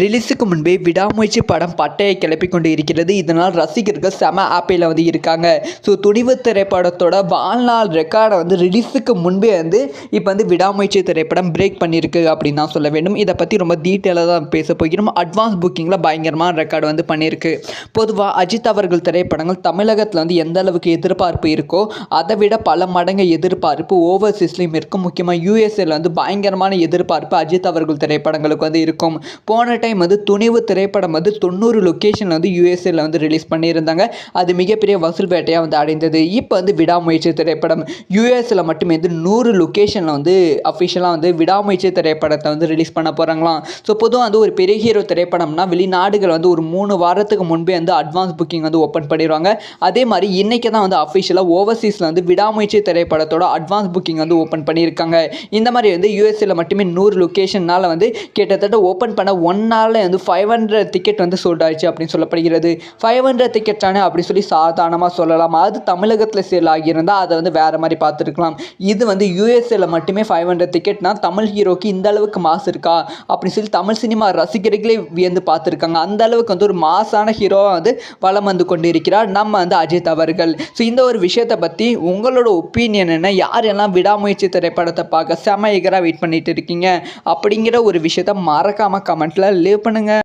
ரிலீஸுக்கு முன்பே விடாமுயற்சி படம் பட்டையை கிளப்பி கொண்டு இருக்கிறது இதனால் ரசிகர்கள் செம ஆப்பையில் வந்து இருக்காங்க. ஸோ துணிவு திரைப்படத்தோட வாழ்நாள் ரெக்கார்டை வந்து ரிலீஸுக்கு முன்பே வந்து இப்போ வந்து விடாமுயற்சி திரைப்படம் பிரேக் பண்ணியிருக்கு அப்படின்னு தான் சொல்ல வேண்டும். இதை பற்றி ரொம்ப டீட்டெயிலாக தான் பேச போகிறோம். அட்வான்ஸ் புக்கிங்கில் பயங்கரமான ரெக்கார்டு வந்து பண்ணியிருக்கு. பொதுவாக அஜித் அவர்கள் திரைப்படங்கள் தமிழகத்தில் வந்து எந்த அளவுக்கு எதிர்பார்ப்பு இருக்கோ அதை விட பல மடங்கு எதிர்பார்ப்பு ஓவர்சீஸ்லேயும் இருக்கும் முக்கியமாக யூஎஸ்ஏல வந்து பயங்கரமான எதிர்பார்ப்பு அஜித் அவர்கள் திரைப்படங்களுக்கு வந்து இருக்கும். போன டைம் வந்து துணிவு திரைப்படம் வந்து தொண்ணூறு லொக்கேஷனில் வந்து யூஎஸ்ஏல வந்து ரிலீஸ் பண்ணியிருந்தாங்க. அது மிகப்பெரிய வசூல் வேட்டையாக வந்து அடைந்தது. இப்போ வந்து விடாமுயற்சி திரைப்படம் யூஎஸ்ல மட்டுமே வந்து நூறு லொக்கேஷனில் வந்து அஃபிஷியலாக வந்து விடாமுயற்சி திரைப்படத்தை வந்து ரிலீஸ் பண்ண போகிறாங்களாம் ஸோ பொதுவாக வந்து ஒரு பெரிய ஹீரோ திரைப்படம்னா வெளிநாடுகள் வந்து ஒரு மூணு வாரத்துக்கு முன்பே வந்து அட்வான்ஸ் புக்கிங் வந்து ஓப்பன் பண்ணிடுவாங்க. அதே மாதிரி இன்றைக்கி தான் வந்து அஃபிஷியலாக ஓவர்சீஸில் வந்து விடாமுயற்சி திரைப்படத்தோட அட்வான்ஸ் புக்கிங் வந்து ஓப்பன் பண்ணியிருக்காங்க. இந்த மாதிரி வந்து யூஎஸ்ஏல மட்டுமே நூறு லொக்கேஷன்னால் வந்து கிட்டத்தட்ட ஓப்பன் பண்ண ஒன் நாளில் வந்து ஃபைவ் ஹண்ட்ரட் டிக்கெட் வந்து சோல்ட் ஆயிடுச்சு அப்படின்னு சொல்லப்படுகிறது. ஃபைவ் ஹண்ட்ரட் டிக்கெட் தானே அப்படி சொல்லி சாதாரணமாக சொல்லலாம். அது தமிழகத்தில் சேல் ஆகியிருந்தால் அதை வந்து வேறு மாதிரி பார்த்துருக்கலாம். இது வந்து யூஎஸ்ஏல மட்டுமே ஃபைவ் ஹண்ட்ரட் டிக்கெட்னா தமிழ் ஹீரோக்கு இந்த அளவுக்கு மாசு இருக்கா? அப்படின்னு சொல்லி தமிழ் சினிமா ரசிகர்களே வியந்து பார்த்துருக்காங்க. அந்த அளவுக்கு வந்து ஒரு மாசான ஹீரோவாக வந்து வலம் வந்து கொண்டு இருக்கிறார் நம்ம வந்து அஜித் அவர்கள். ஸோ இந்த ஒரு விஷயத்தை பற்றி உங்களோட ஒப்பீனியன் என்ன? யார் எல்லாம் விடாமுயற்சி திரைப்படத்தை பார்க்க செம எகராக வெயிட் பண்ணிட்டு இருக்கீங்க? அப்படிங்கிற ஒரு விஷயத்த மறக்காமல் கமெண்ட்டில் லீவ் பண்ணுங்கள்